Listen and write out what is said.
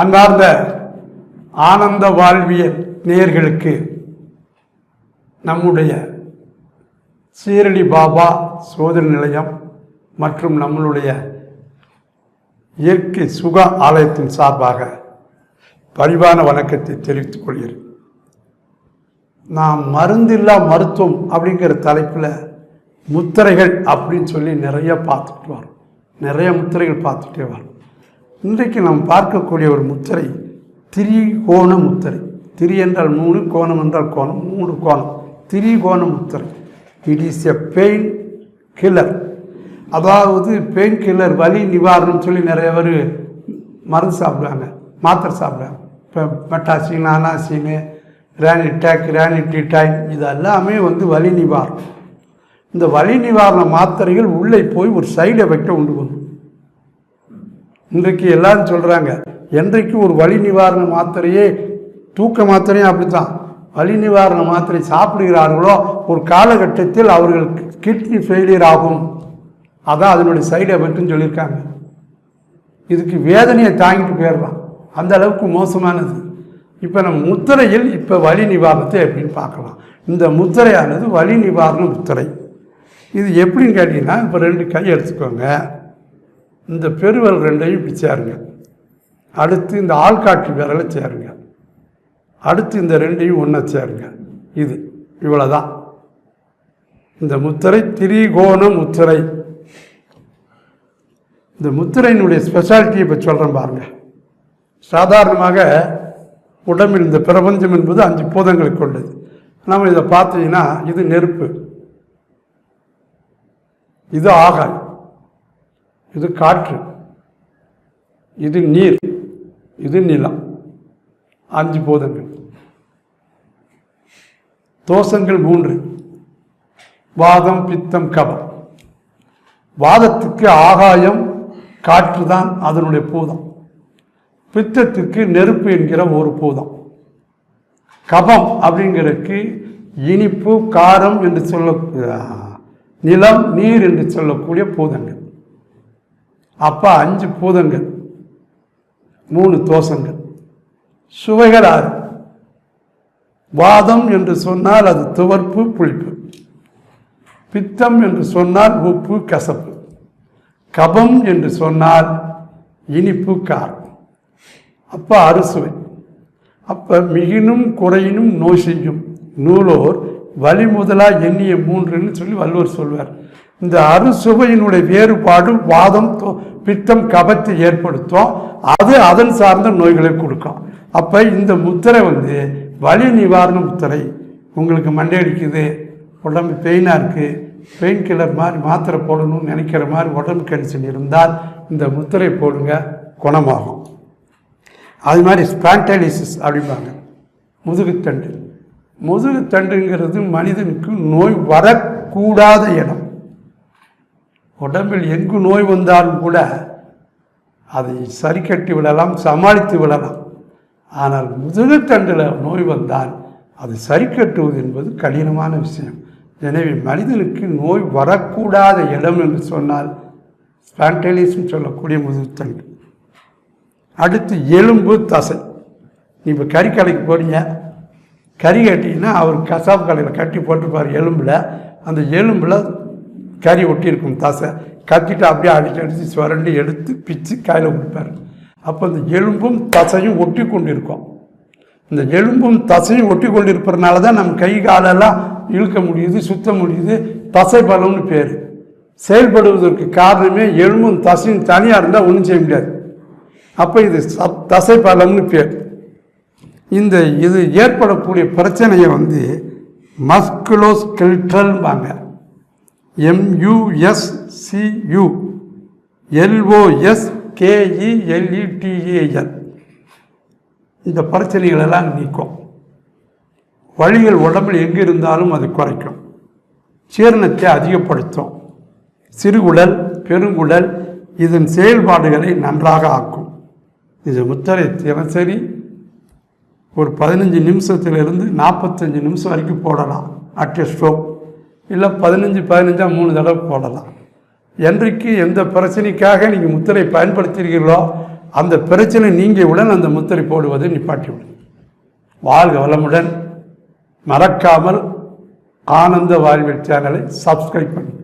அன்பார்ந்த ஆனந்த வாழ்வியல் நேயர்களுக்கு நம்முடைய சீரடி பாபா சோதனை நிலையம் மற்றும் நம்மளுடைய இயற்கை சுக ஆலயத்தின் சார்பாக பரிவான வணக்கத்தை தெரிவித்துக் கொள்கிறேன். நாம் மருந்தில்லா மருத்துவம் அப்படிங்கிற தலைப்பில் முத்திரைகள் அப்படின்னு சொல்லி நிறைய பார்த்துட்டு வரோம். நிறைய முத்திரைகள் பார்த்துட்டே வரோம். இன்றைக்கு நாம் பார்க்கக்கூடிய ஒரு முத்திரை திரிகோண முத்திரை. திரி என்றால் மூணு கோணம் என்றால் கோணம் மூணு கோணம். திரிகோண முத்திரை. It is a pain killer அதாவது பெயின் கில்லர் வலி நிவாரணம் சொல்லி நிறைய பேர் மருந்து சாப்பிடுவாங்க. மாத்திரை சாப்பிடுவாங்க. இப்போ மெட்டாசின் அனாசின் ரேனிடேக் ரேனிடிடைன் இது எல்லாமே வந்து வலி நிவாரணம். இந்த வலி நிவாரண மாத்திரைகள் உள்ளே போய் ஒரு சைடு எஃபெக்டை உண்டு பண்ணும். இன்றைக்கு எல்லாரும் சொல்கிறாங்க என்றைக்கு ஒரு வலி நிவாரண மாத்திரையே தூக்க மாத்திரையும் அப்படித்தான். வலி நிவாரண மாத்திரை சாப்பிடுகிறார்களோ ஒரு காலகட்டத்தில் அவர்களுக்கு கிட்னி ஃபெயிலியர் ஆகும். அதான் அதனுடைய சைடு எஃபெக்ட்னு சொல்லியிருக்காங்க. இதுக்கு வேதனையை தாங்கிட்டு போயிடுறான். அந்த அளவுக்கு மோசமானது. இப்போ நம்ம முத்திரையில் இப்போ வலி நிவாரணத்தை எப்படின்னு பார்க்கலாம். இந்த முத்திரையானது வலி நிவாரண முத்திரை. இது எப்படின்னு கேட்டிங்கன்னா இப்போ ரெண்டு கை எடுத்துக்கோங்க. இந்த பெருவல் ரெண்டையும் இப்படி சேருங்க. அடுத்து இந்த ஆள்காட்டி விரலை சேருங்க. அடுத்து இந்த ரெண்டையும் ஒன்றை சேருங்க. இது இவ்வளோதான் இந்த முத்திரை திரிகோண முத்திரை. இந்த முத்திரையினுடைய ஸ்பெஷாலிட்டி இப்போ சொல்கிறேன் பாருங்க. சாதாரணமாக உடம்பில் இந்த பிரபஞ்சம் என்பது அஞ்சு பூதங்களை கொண்டது. நம்ம இதை பார்த்தீங்கன்னா இது நெருப்பு. இது ஆகாயம். இது காற்று இது நீர் இது நிலம். அஞ்சு பூதங்கள். தோஷங்கள் மூன்று. வாதம் பித்தம் கபம். வாதத்துக்கு ஆகாயம் காற்று தான் அதனுடைய பூதம். பித்தத்துக்கு நெருப்பு என்கிற ஒரு பூதம். கபம் அப்படிங்கிறதுக்கு இனிப்பு காரம் என்று சொல்ல நிலம் நீர் என்று சொல்லக்கூடிய பூதங்கள். அப்போ அஞ்சு பூதங்கள் மூணு தோஷங்கள். சுவைகள் ஆறு வாதம் என்று சொன்னால் அது துவர்ப்பு புளிப்பு. பித்தம் என்று சொன்னால் உப்பு கசப்பு. கபம் என்று சொன்னால் இனிப்பு காரம். அப்போ அறுசுவை அப்போ மிகினும் குறையினும் நோய் செய்யும் நூலோர் வழி முதலாக எண்ணிய மூன்றுன்னு சொல்லி வள்ளுவர் சொல்வார். இந்த அறுசுவையினுடைய வேறுபாடு வாதம் பித்தம் கபத்தை ஏற்படுத்தும். அது அதன் சார்ந்த நோய்களை கொடுக்கும். அப்போ இந்த முத்திரை வந்து வலி நிவாரண முத்திரை. உங்களுக்கு மண்டை அடிக்குது உடம்பு பெயினாக இருக்குது பெயின் கில்லர் மாதிரி மாத்திரை போடணும்னு நினைக்கிற மாதிரி உடம்பு கண்டிஷன் இருந்தால் இந்த முத்திரை போடுங்க குணமாகும். அது மாதிரி ஸ்பான்டலிசிஸ் அப்படிம்பாங்க. முதுகுத்தண்டு. முதுகுத்தண்டுங்கிறது மனிதனுக்கு நோய் வரக்கூடாத இடம். உடம்பில் எங்கு நோய் வந்தாலும் கூட அதை சரி கட்டி விடலாம் சமாளித்து விடலாம். ஆனால் முதுகுத்தண்டில் நோய் வந்தால் அதை சரி கட்டுவது என்பது கடினமான விஷயம். எனவே மனிதனுக்கு நோய் வரக்கூடாத இடம் என்று சொன்னால் ஸ்பான்டலிஸ்ன்னு சொல்லக்கூடிய முதுகுத்தண்டு. அடுத்து எலும்பு தசை. நீ இப்போ கறி கடைக்கு போறீங்க. கறி கட்டிங்கன்னா அவர் கசாப்பு கடையில் கட்டி போட்டிருப்பார் எலும்பில். அந்த எலும்பில் கறி ஒட்டியிருக்கும் தசை கத்திட்டு அப்படியே அடிச்சு அடித்து சுரண்டி எடுத்து பிச்சு காயில் கொடுப்பார். அப்போ இந்த எலும்பும் தசையும் ஒட்டி கொண்டு இருக்கும் இந்த எலும்பும் தசையும் ஒட்டி கொண்டு தான் நம்ம கை காலெல்லாம் இழுக்க முடியுது சுத்த முடியுது தசை பலம்னு பேர். செயல்படுவதற்கு காரணமே எலும்பும் தசையும் தனியாக இருந்தால் ஒன்றும் செய்ய முடியாது. அப்போ இது சப் தசை பலம்னு பேர். இந்த இது ஏற்படக்கூடிய பிரச்சனையை வந்து மஸ்குலோஸ்கெல்ட்ரல்பாங்க எம்யூஎஸ்சியு எல்ஓஎஸ்கேஇஎல்இடிஏஎல் இந்த பிரச்சனைகள் எல்லாம் நீக்கும். வழிகள் உடம்பில் எங்கே இருந்தாலும் அது குறைக்கும். சீரணத்தை அதிகப்படுத்தும். சிறுகுடல் பெருங்குடல் இதன் செயல்பாடுகளை நன்றாக ஆக்கும். இது முத்திரை தினசரி ஒரு பதினஞ்சு நிமிஷத்திலிருந்து நாற்பத்தஞ்சு நிமிஷம் வரைக்கும் போடலாம். At stroke. இல்லை பதினஞ்சு பதினஞ்சாக மூணு தடவை போடலாம். என்றைக்கு எந்த பிரச்சனைக்காக நீங்கள் முத்திரை பயன்படுத்துகிறீர்களோ அந்த பிரச்சனை நீங்கியவுடன் அந்த முத்திரை போடுவதை நிப்பாட்டிவிடும் வாழ்க வளமுடன். மறக்காமல் ஆனந்த வாழ்வில் சேனலை சப்ஸ்கிரைப் பண்ணி.